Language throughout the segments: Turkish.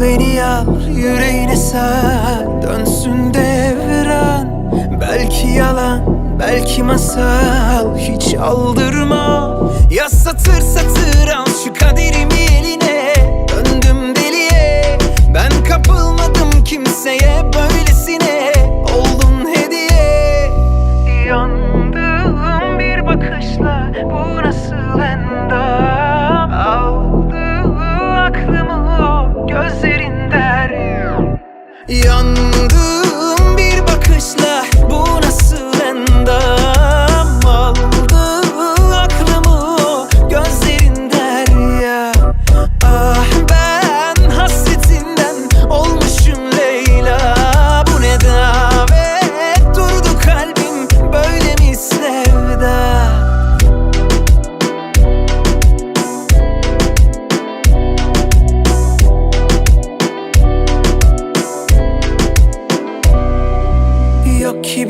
Beni al yüreğine sar. Dönsün devran Belki yalan belki masal. Hiç aldırma Ya satır satır al şu kaderimi Yandım bir bakışla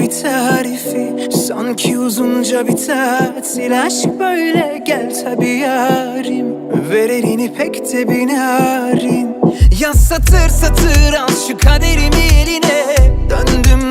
bir tarifi Sanki uzunca bir tatil. Aşk böyle gel tabi yarim. Ver elini pek de binarin. Yaz satır satır al şu kaderimi eline. Döndüm